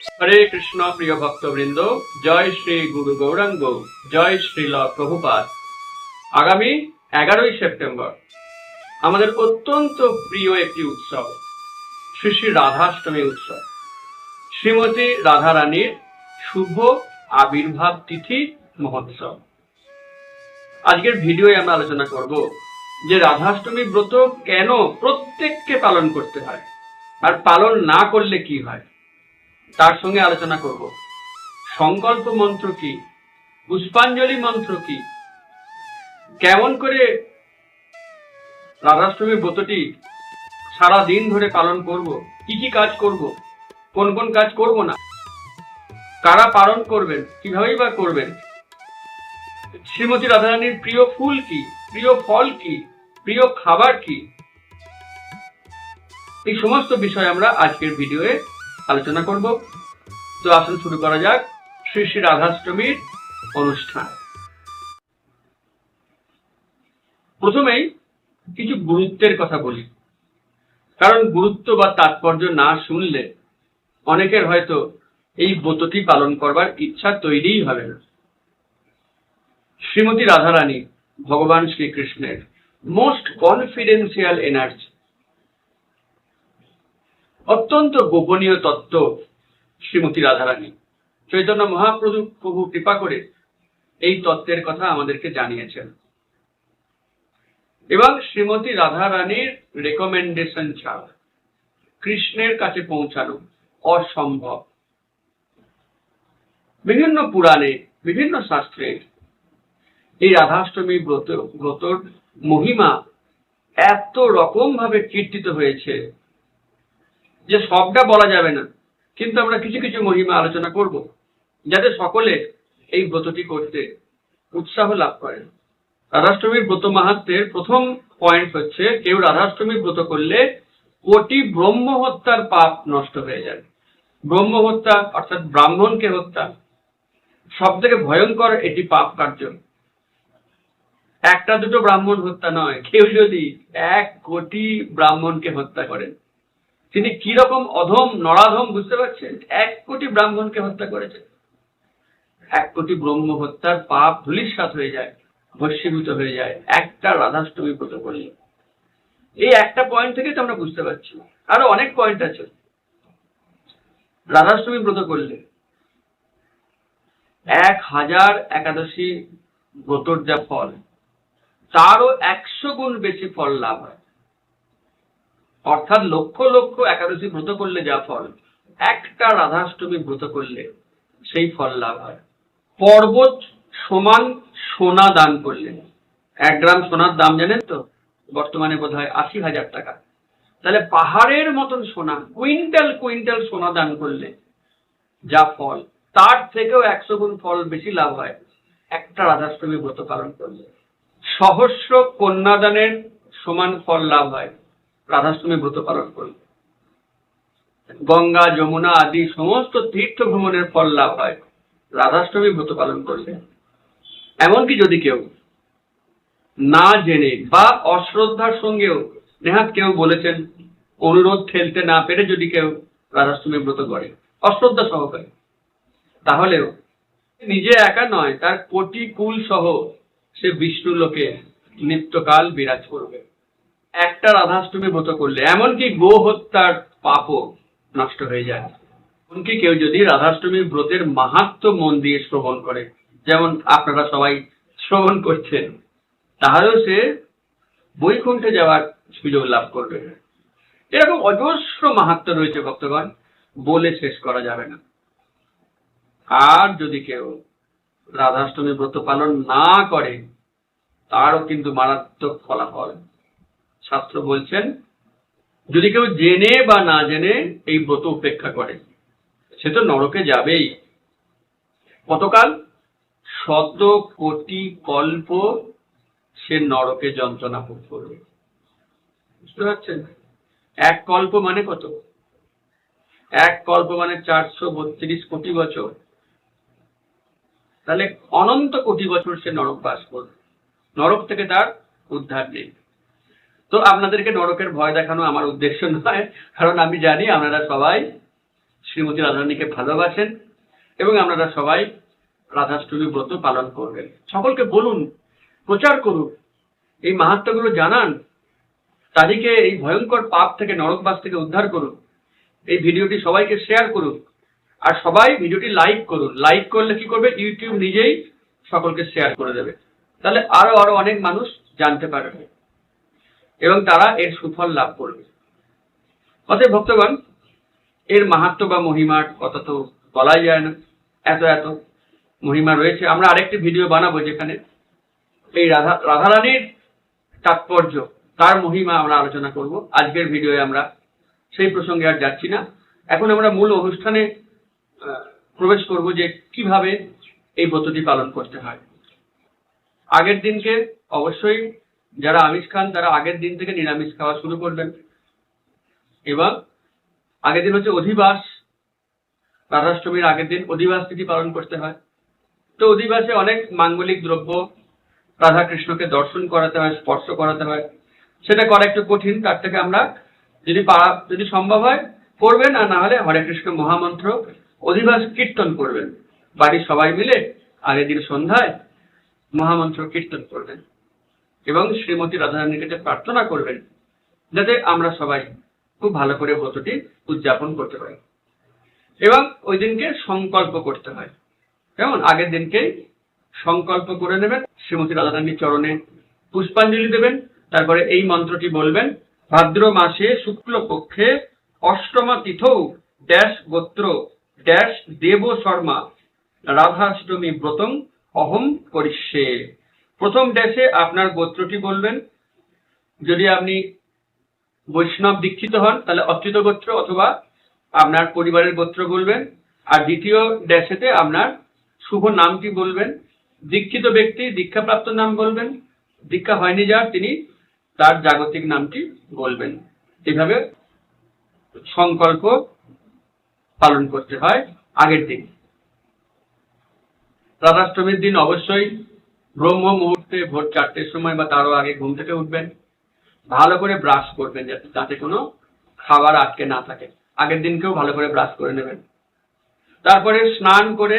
হরে কৃষ্ণ প্রিয় ভক্তবৃন্দ, জয় শ্রী গুরু গৌরাঙ্গ, জয় শ্রীল প্রভুপাদ। আগামী এগারোই সেপ্টেম্বর আমাদের অত্যন্ত প্রিয় একটি উৎসব, শ্রী শ্রী রাধাষ্টমী উৎসব। শ্রীমতী রাধারানীর শুভ আবির্ভাব তিথি মহোৎসব। আজকের ভিডিওয়ে আমরা আলোচনা করব যে রাধাষ্টমী ব্রত কেন প্রত্যেককে পালন করতে হয় আর পালন না করলে কি হয়। তার সঙ্গে আলোচনা করব। সংকল্প মন্ত্র কি? পুষ্পাঞ্জলি মন্ত্র কি? কেমন করে রাধাষ্টমী ব্রতটি সারা দিন ধরে পালন করব? কি কি কাজ করব? কোন কোন কাজ করব না? কারা পালন করবেন? কিভাবেই বা করবেন? শ্রীমতী রাধারানীর প্রিয় ফুল কি? প্রিয় ফল কি? প্রিয় খাবার কি? এই সমস্ত বিষয় আমরা আজকের ভিডিওয়ে আলোচনা করব। তো আসুন শুরু করা যাক শ্রী শ্রী রাধাষ্টমীর অনুষ্ঠান। প্রথমেই কিছু গুরুত্বের কথা বলি। কারণ গুরুত্ব বা তাৎপর্য না শুনলে অনেকের হয়তো এই ব্রতটি পালন করবার ইচ্ছা তৈরিই হবে না। শ্রীমতী রাধারানী ভগবান শ্রীকৃষ্ণের মোস্ট কনফিডেন্সিয়াল এনার্জি অত্যন্ত গোপনীয় তত্ত্ব শ্রীমতী রাধারানী। চৈতন্য মহাপ্রভু প্রভু কৃপা করে এই তত্ত্বের কথা আমাদেরকে জানিয়েছেন। এবং শ্রীমতী রাধারানীর রেকমেন্ডেশন ছাড়া। কৃষ্ণের কাছে পৌঁছানো অসম্ভব। বিভিন্ন পুরাণে, বিভিন্ন শাস্ত্রে এই রাধাষ্টমী ব্রত, ব্রতর মহিমা এত রকম ভাবে কীর্তিত হয়েছে। যে সবটা বলা যাবে না। কিন্তু আমরা কিছু কিছু মহিমা আলোচনা করব, যাতে সকলে এই ব্রতটি করতে উৎসাহ লাভ করেন। রাধাষ্টমীর ব্রত মাহাত্মের প্রথম পয়েন্ট হচ্ছে, কেউ রাধাষ্টমী ব্রত করলে কোটি ব্রহ্ম হত্যার পাপ নষ্ট হয়ে যায়। ব্রহ্ম হত্যা অর্থাৎ ব্রাহ্মণকে হত্যা সব থেকে ভয়ঙ্কর এটি পাপ কার্য। একটা দুটো ব্রাহ্মণ হত্যা নয়, কেউ যদি এক কোটি ব্রাহ্মণকে হত্যা করেন তিনি কীরকম অধম, নরাধম বুঝতে পারছেন? এক কোটি ব্রাহ্মণকে হত্যা করেছে। এক কোটি ব্রহ্ম হত্যার পাপ ধুলিস্বাত হয়ে যায়, ভস্মীভূত হয়ে যায়। একটা রাধাষ্টমী ব্রত করলে এই একটা পয়েন্ট থেকে তো আমরা বুঝতে পারছি। আরও অনেক পয়েন্ট আছে। রাধাষ্টমী ব্রত করলে এক হাজার একাদশী ব্রতর যা ফল, তারও একশো গুণ বেশি ফল লাভ হয়। অর্থাৎ লক্ষ লক্ষ একাদশী ব্রত করলে যা ফল, একটা রাধাষ্টমী ব্রত করলে সেই ফল লাভ হয়। পর্বত সমান সোনা দান করলে, এক গ্রাম সোনার দাম জানেন তো? বর্তমানে বোধ হয় আশি হাজার টাকা। তাহলে পাহাড়ের মতন সোনা, কুইন্টাল কুইন্টাল সোনা দান করলে যা ফল, তার থেকেও একশো গুণ ফল বেশি লাভ হয়। একটা রাধাষ্টমী ব্রত পালন করলে সহস্র কন্যাদানের সমান ফল লাভ হয়। রাধাষ্টমী ব্রত পালন করলে। গঙ্গা, যমুনা আদি সমস্ত তীর্থ ভ্রমণের ফল লাভ হয়। রাধাষ্টমী ব্রত পালন করলে। এমনকি যদি কেউ না জেনে বা অশ্রদ্ধার সঙ্গেও নেহাত কেউ বলেছেন, অনুরোধ ঠেলতে না পেরে যদি কেউ রাধাষ্টমী ব্রত করে, অশ্রদ্ধা সহকারে, তাহলেও নিজে একা নয়, তার কোটি কুল সহ সে বিষ্ণু লোকে নিত্যকাল বিরাজ করবে। একটা রাধাষ্টমী ব্রত করলে, এমনকি গো হত্যার পাপও নষ্ট হয়ে যায়। এমনকি কেউ যদি রাধাষ্টমী ব্রতের মাহাত্ম মন দিয়ে শ্রবণ করে, যেমন আপনারা সবাই শ্রবণ করছেন, তাহলেও সে বৈকুণ্ঠে যাওয়ার সুযোগ লাভ করবে। এরকম অজস্র মাহাত্ম রয়েছে ভক্তগণ, বলে শেষ করা যাবে না। আর যদি কেউ রাধাষ্টমী ব্রত পালন না করে, তারও কিন্তু মারাত্মক ফলাফল। শাস্ত্র বলছেন, যদি কেউ জেনে বা না জেনে এই ব্রত উপেক্ষা করে, সে তো নরকে যাবেই। কতকাল শত কোটি কল্প সে নরকে যন্ত্রণা ভোগ করবে বুঝতে পারছেন? এক কল্প মানে কত? এক কল্প মানে চারশো বত্রিশ কোটি বছর। তাহলে অনন্ত কোটি বছর সে নরক বাস করবে নরক থেকে তার উদ্ধার নেই। তো আপনাদেরকে নরকের ভয় দেখানো আমার উদ্দেশ্য নয়, কারণ আমি জানি আপনারা সবাই শ্রীমতী রাধারানীকে ভালোবাসেন এবং আপনারা সবাই রাধাষ্টমী ব্রত পালন করবেন। সকলকে বলুন, প্রচার করুন, এই মাহাত্ম্যগুলো জানান, তাদেরকে এই ভয়ঙ্কর পাপ থেকে, নরকবাস থেকে উদ্ধার করুন, এই ভিডিওটি সবাইকে শেয়ার করুন, আর সবাই ভিডিওটি লাইক করুন। লাইক করলে কি করবে? ইউটিউব নিজেই সকলকে শেয়ার করে দেবে। তাহলে আরও আরও অনেক মানুষ জানতে পারবে। এবং তারা এর সুফল লাভ করবে। অতএব ভক্তগণ, এর মাহাত্ম বা মহিমার কথা তো বলাই যায় না। এত এত মহিমা রয়েছে। আমরা আরেকটি ভিডিও বানাবো যেখানে এই রাধা, রাধারানীর তাৎপর্য, তার মহিমা আমরা আলোচনা করব। আজকের ভিডিওয়ে আমরা সেই প্রসঙ্গে আর যাচ্ছি না। এখন আমরা মূল অনুষ্ঠানে প্রবেশ করব যে কীভাবে এই ব্রতটি পালন করতে হয়। আগের দিনকে অবশ্যই যারা আমিষ খান, তারা আগের দিন থেকে নিরামিষ খাওয়া শুরু করবেন এবং আগের দিন হচ্ছে অধিবাস, রাধাষ্টমীর আগের দিন অধিবাস তিথি পালন করতে হয়। তো অধিবাসে অনেক মাঙ্গলিক দ্রব্য রাধা কৃষ্ণকে দর্শন করাতে হয়, স্পর্শ করাতে হয়। সেটা করা একটু কঠিন, তার থেকে আমরা যদি যদি সম্ভব হয়, করবেন, আর না হলে হরে কৃষ্ণ মহামন্ত্র অধিবাস কীর্তন করবেন। বাড়ির সবাই মিলে আগের দিন সন্ধ্যায় মহামন্ত্র কীর্তন করবেন। এবং শ্রীমতী রাধারানীর কাছে প্রার্থনা করবেন, যাতে আমরা সবাই খুব ভালো করে ব্রতটি উদযাপন করতে পারি। এবং ওই দিনকে সংকল্প করতে হয়। কেমন? আগের দিনকেই সংকল্প করে নেবেন, শ্রীমতী রাধারানীর চরণে পুষ্পাঞ্জলি দেবেন, তারপরে এই মন্ত্রটি বলবেন, ভাদ্র মাসে শুক্লপক্ষে অষ্টমা তিথৌ ড্যাশ গোত্র ড্যাশ দেব শর্মা রাধাষ্টমী ব্রতং অহম করিষ্যে। প্রথম ড্যাশে আপনার গোত্রটি বলবেন। যদি আপনি বৈষ্ণব দীক্ষিত হন, তাহলে অচ্যুত গোত্র অথবা আপনার পরিবারের গোত্র বলবেন। আর দ্বিতীয় ড্যাশেতে আপনার শুভ নামটি বলবেন। দীক্ষিত ব্যক্তি, দীক্ষাপ্রাপ্ত নাম বলবেন। দীক্ষা হয়নি যার, তিনি তার জাগতিক নামটি বলবেন। এভাবে সংকল্প পালন করতে হয় আগের দিন। রাধাষ্টমীর দিন অবশ্যই ব্রহ্ম মুহূর্তে ভোর চারটের সময় বা তারও আগে ঘুম থেকে উঠবেন। ভালো করে ব্রাশ করবেন যাতে তাতে কোনো খাবার আটকে না থাকে। আগের দিনকেও ভালো করে ব্রাশ করে নেবেন। তারপরে স্নান করে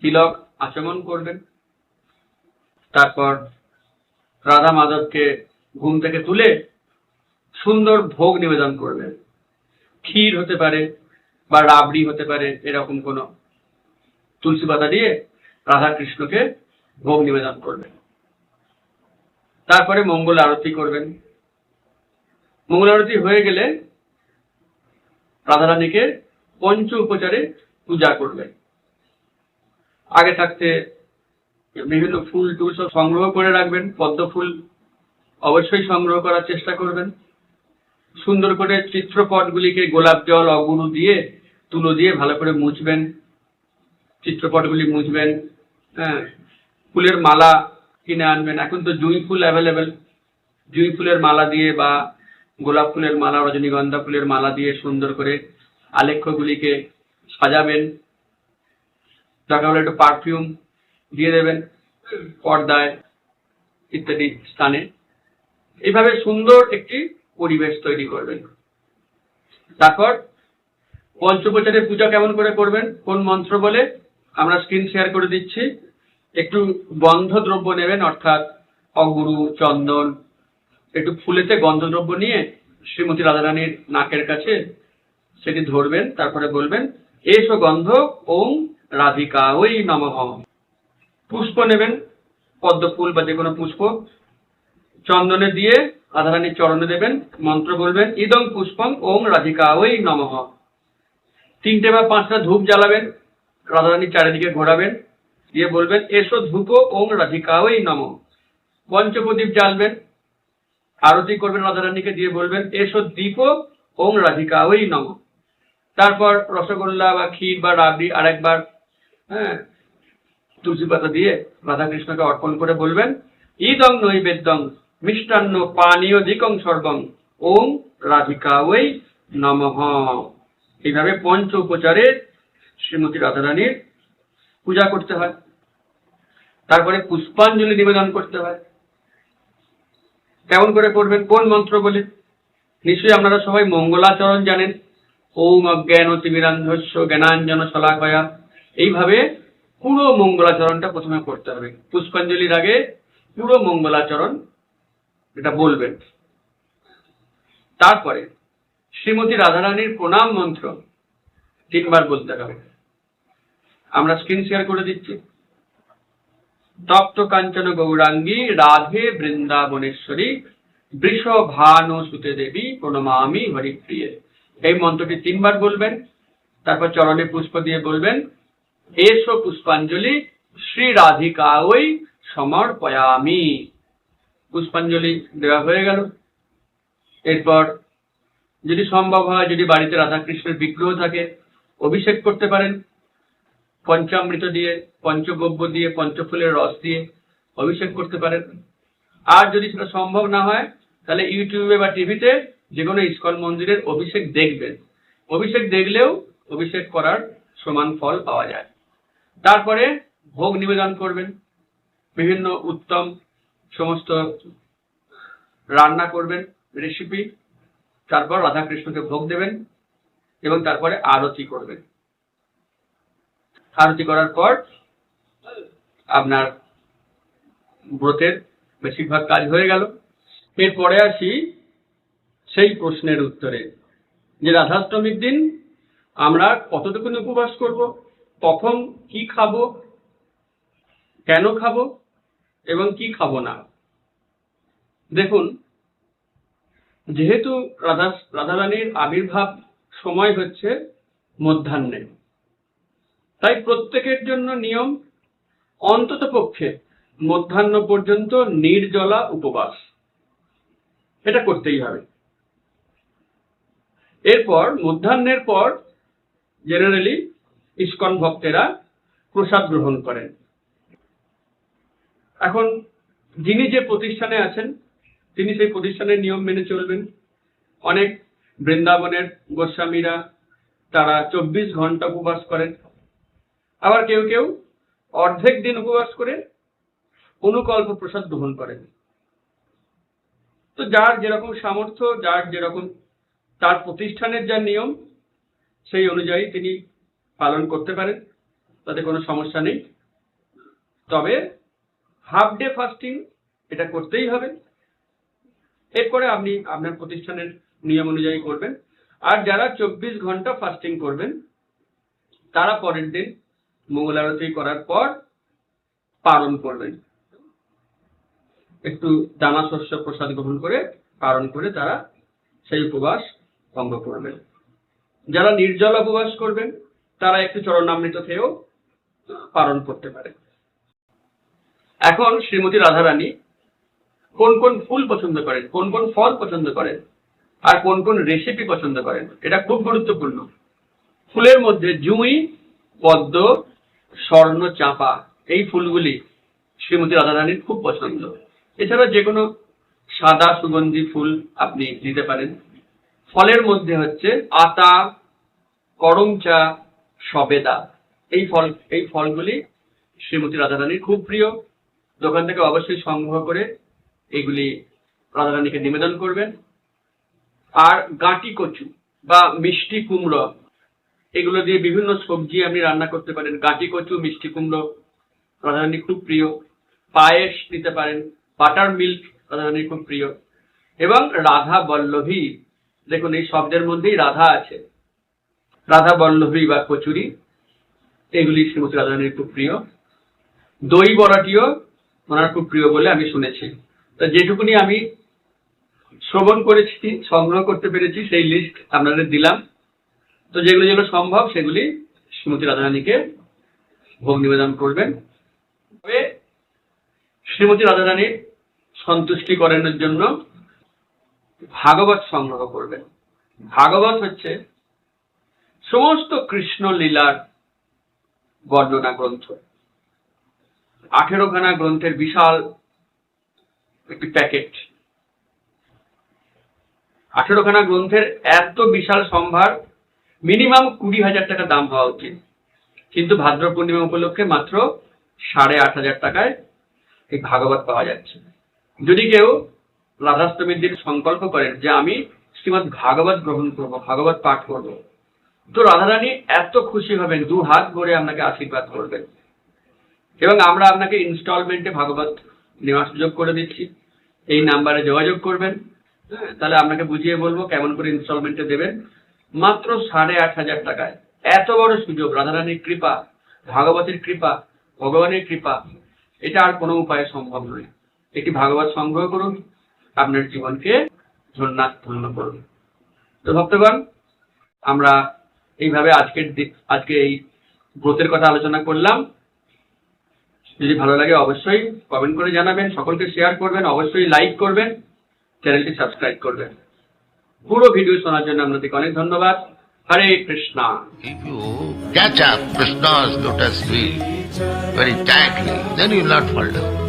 তিলক আচমন করবেন। তারপর রাধা মাধবকে ঘুম থেকে তুলে সুন্দর ভোগ নিবেদন করবেন। ক্ষীর হতে পারে বা রাবড়ি হতে পারে, এরকম কোনো তুলসী পাতা দিয়ে রাধা কৃষ্ণকে ভোগ নিবেদন করবেন। তারপরে মঙ্গল আরতি করবেন। মঙ্গল আরতি হয়ে গেলে রাধারানীকে পঞ্চ উপচারে পূজা করবেন। আগে থাকতে বিভিন্ন ফুল টুল সব সংগ্রহ করে রাখবেন, পদ্ম ফুল অবশ্যই সংগ্রহ করার চেষ্টা করবেন। সুন্দর করে চিত্রপটগুলিকে গোলাপ জল অগুরু দিয়ে, তুলো দিয়ে ভালো করে মুছবেন। চিত্রপটগুলি মুছবেন হ্যাঁ। ফুলের মালা কিনে আনবেন। এখন তো জুঁই ফুল অ্যাভেলেবেল জুঁই ফুলের মালা দিয়ে বা গোলাপ ফুলের মালা, রজনীগন্ধা ফুলের মালা দিয়ে সুন্দর করে আলেখ্যগুলিকে সাজাবেন। দরকার হলে একটু পারফিউম দিয়ে দেবেন, পর্দায় ইত্যাদি স্থানে। এইভাবে সুন্দর একটি পরিবেশ তৈরি করবেন। তারপর পঞ্চপ্রচারের পূজা কেমন করে করবেন, কোন মন্ত্র বলে, আমরা স্ক্রিন শেয়ার করে দিচ্ছি। একটু গন্ধদ্রব্য নেবেন, অর্থাৎ অগুরু, চন্দন, একটু ফুলেতে গন্ধদ্রব্য নিয়ে শ্রীমতী রাধারানীর নাকের কাছে সেটি ধরবেন, তারপরে বলবেন, এসো গন্ধ ওম রাধিকা ওই নমঃ পুষ্প নেবেন, পদ্ম ফুল বা যে কোনো পুষ্প। চন্দনে দিয়ে রাধারানীর চরণে দেবেন, মন্ত্র বলবেন ইদং পুষ্পং ওম রাধিকা ওই নমঃ তিনটে বা পাঁচটা ধূপ জ্বালাবেন রাধারানীর চারিদিকে ঘোরাবেন। দিয়ে বলবেন, এসো ধূপ ওম রাধিকা ওই নম। পঞ্চপ্রদীপ জ্বালবেন, আরতি করবেন রাধারানীকে দিয়ে বলবেন, এসো দীপ ওম রাধিকা ওই নম। তারপর রসগোল্লা বা ক্ষীর বা রাবড়ি আরেকবার হ্যাঁ তুলসী পাতা দিয়ে রাধাকৃষ্ণকে অর্পণ করে বলবেন, ইদং নৈবেদ্যং মিষ্টান্ন পানীয় দিকং সর্বং ওম রাধিকা ওই নমঃ। এইভাবে পঞ্চ উপচারে শ্রীমতী রাধারানীর পূজা করতে হয়। তারপরে পুষ্পাঞ্জলি নিবেদন করতে হয়। কেমন করে করবেন কোন মন্ত্র বলে নিশ্চয়ই আপনারা সবাই মঙ্গলাচরণ জানেন। ওম অজ্ঞান তিমিরান্ধস্য জ্ঞানাঞ্জন শলাকয়া এইভাবে পুরো মঙ্গলাচরণটা প্রথমে করতে হবে। পুষ্পাঞ্জলির আগে পুরো মঙ্গলাচরণ এটা বলবেন। তারপরে শ্রীমতী রাধারানীর প্রণাম মন্ত্র তিনবার বলতে হবে। আমরা স্ক্রিন শেয়ার করে দিচ্ছি। তপ্ত কাঞ্চন গৌরাঙ্গী, রাধে বৃন্দাবনেশ্বরী, বৃষ বৃষভানু সুতে দেবী, প্রণমামি হরিপ্রিয়ে। এই মন্ত্রটি তিনবার বলবেন, তারপর চরণে পুষ্প দিয়ে বলবেন, এসো পুষ্পাঞ্জলি, শ্রী রাধিকা ওই সমর্পয়ামি। পুষ্পাঞ্জলি দেওয়া হয়ে গেল। এরপর যদি সম্ভব হয়, যদি বাড়িতে রাধাকৃষ্ণের বিগ্রহ থাকে, অভিষেক করতে পারেন। পঞ্চামৃত দিয়ে পঞ্চগব্য দিয়ে, পঞ্চফুলের রস দিয়ে অভিষেক করতে পারেন। আর যদি সেটা সম্ভব না হয়, তাহলে ইউটিউবে বা টিভিতে যে কোনো ইস্কন মন্দিরের অভিষেক দেখবেন। অভিষেক দেখলেও অভিষেক করার সমান ফল পাওয়া যায়। তারপরে ভোগ নিবেদন করবেন। বিভিন্ন উত্তম সমস্ত রান্না করবেন রেসিপি তারপর রাধাকৃষ্ণকে ভোগ দেবেন এবং তারপরে আরতি করবেন। আরতি করার পর আপনার ব্রতের বেশিরভাগ কাজ হয়ে গেল। এরপরে আসি সেই প্রশ্নের উত্তরে যে রাধাষ্টমীর দিন আমরা কতটুকুন উপবাস করব, কখন কি খাব, কেন খাব এবং কি খাব না। দেখুন, যেহেতু রাধা রাধারানীর আবির্ভাব সময় হচ্ছে মধ্যাহ্নে তাই প্রত্যেকের জন্য নিয়ম অন্তত পক্ষে মধ্যাহ্ন পর্যন্ত নির্জলা উপবাস। এটা করতেই হবে। এরপর মধ্যাহ্নের পর জেনারেলি ইস্কন ভক্তেরা প্রসাদ গ্রহণ করেন। এখন যিনি যে প্রতিষ্ঠানে আছেন, তিনি সেই প্রতিষ্ঠানের নিয়ম মেনে চলবেন। অনেক বৃন্দাবনের গোস্বামীরা তারা চব্বিশ ঘণ্টা উপবাস করেন। আবার কেউ কেউ অর্ধেক দিন উপবাস করে অনুকল্প প্রসাদ গ্রহণ করেন। তো যার যেরকম সামর্থ্য, যার যেরকম তার প্রতিষ্ঠানের যা নিয়ম, সেই অনুযায়ী তিনি পালন করতে পারেন, তাতে কোনো সমস্যা নেই। তবে হাফ ডে ফাস্টিং এটা করতেই হবে। এরপরে আপনি আপনার প্রতিষ্ঠানের নিয়ম অনুযায়ী করবেন। আর যারা চব্বিশ ঘণ্টা ফাস্টিং করবেন, তারা পরের দিন মঙ্গল আরতি করার পর পালন করবেন একটু দানা শস্য প্রসাদ গ্রহণ করে পালন করে তারা সেই উপবাস ভঙ্গ করবেন যারা নির্জল উপবাস করবেন, তারা একটু চরণামৃত খেয়েও পালন করতে পারে। এখন শ্রীমতী রাধারানী কোন কোন ফুল পছন্দ করেন, কোন কোন ফল পছন্দ করেন, আর কোন কোন রেসিপি পছন্দ করেন, এটা খুব গুরুত্বপূর্ণ। ফুলের মধ্যে জুঁই, পদ্ম স্বর্ণ চাঁপা, এই ফুলগুলি শ্রীমতী রাধারানীর খুব পছন্দ। এছাড়া যে কোনো সাদা সুগন্ধি ফুল আপনি দিতে পারেন। ফলের মধ্যে হচ্ছে আতা, করমচা, সবেদা। এই ফল, এই ফলগুলি শ্রীমতী রাধারানীর খুব প্রিয়। দোকান থেকে অবশ্যই সংগ্রহ করে এগুলি রাধারানীকে নিবেদন করবেন। আর গাঁটি কচু বা মিষ্টি কুমড়ো এগুলো দিয়ে বিভিন্ন সবজি আপনি রান্না করতে পারেন। গাঁটি কচু, মিষ্টি কুমড়ো রাধারানী খুব প্রিয়। পায়েস নিতে পারেন। বাটার মিল্ক রাধারানীর খুব প্রিয়। এবং রাধা বল্লভী, দেখুন এই শব্দের মধ্যেই রাধা আছে। রাধা বল্লভী বা কচুরি, এগুলি শ্রীমতী রাধারানীর খুব প্রিয়। দই বড়াটিও ওনার খুব প্রিয় বলে আমি শুনেছি। তো যেটুকুনি আমি শ্রবণ করেছি, সংগ্রহ করতে পেরেছি, সেই লিস্ট আপনাদের দিলাম। তো যেগুলো যেগুলো সম্ভব, সেগুলি শ্রীমতী রাধারানীকে ভোগ নিবেদন করবেন। তবে শ্রীমতী রাধারানীর সন্তুষ্টি করানোর জন্য ভাগবত সংগ্রহ করবেন। ভাগবত হচ্ছে সমস্ত কৃষ্ণ লীলার বর্ণনা গ্রন্থ। আঠেরোখানা গ্রন্থের বিশাল একটি প্যাকেট। আঠেরোখানা গ্রন্থের এত বিশাল সম্ভার মিনিমাম কুড়ি হাজার টাকা দাম হওয়া উচিত। কিন্তু ভাদ্র পূর্ণিমা উপলক্ষে মাত্র সাড়ে আট হাজার টাকায় এই ভাগবত পাওয়া যাচ্ছে। যদি কেউ রাধাষ্টমীর দিন সংকল্প করেন যে আমি শ্রীমৎ ভাগবত গ্রহণ করব, ভাগবত পাঠ করব, তো রাধারানী এত খুশি হবেন, দু হাত ভরে আপনাকে আশীর্বাদ করবেন। এবং আমরা আপনাকে ইনস্টলমেন্টে ভাগবত নেওয়ার সুযোগ করে দিচ্ছি। এই নাম্বারে যোগাযোগ করবেন। তাহলে আপনাকে বুঝিয়ে বলব কেমন করে ইনস্টলমেন্টে দেবেন। মাত্র সাড়ে আট হাজার টাকায়। এত বড় সুযোগ, রাধারানীর কৃপা, ভাগবতের কৃপা, ভগবানের কৃপা, এটা আর কোনো উপায়ে সম্ভব নয়। একটি ভাগবত সংগ্রহ করুন, আপনার জীবনকে ধন্যাত ধন্য করুন। তো ভক্তগণ, আমরা এইভাবে আজকের আজকে এই ব্রতের কথা আলোচনা করলাম। যদি ভালো লাগে অবশ্যই কমেন্ট করে জানাবেন, সকলকে শেয়ার করবেন, অবশ্যই লাইক করবেন চ্যানেলটি সাবস্ক্রাইব করবেন। পুরো ভিডিও শোনার জন্য আপনাদেরকে অনেক ধন্যবাদ হরে Krishna catch up Krishna's lotus feet very tightly, then you will not fall down.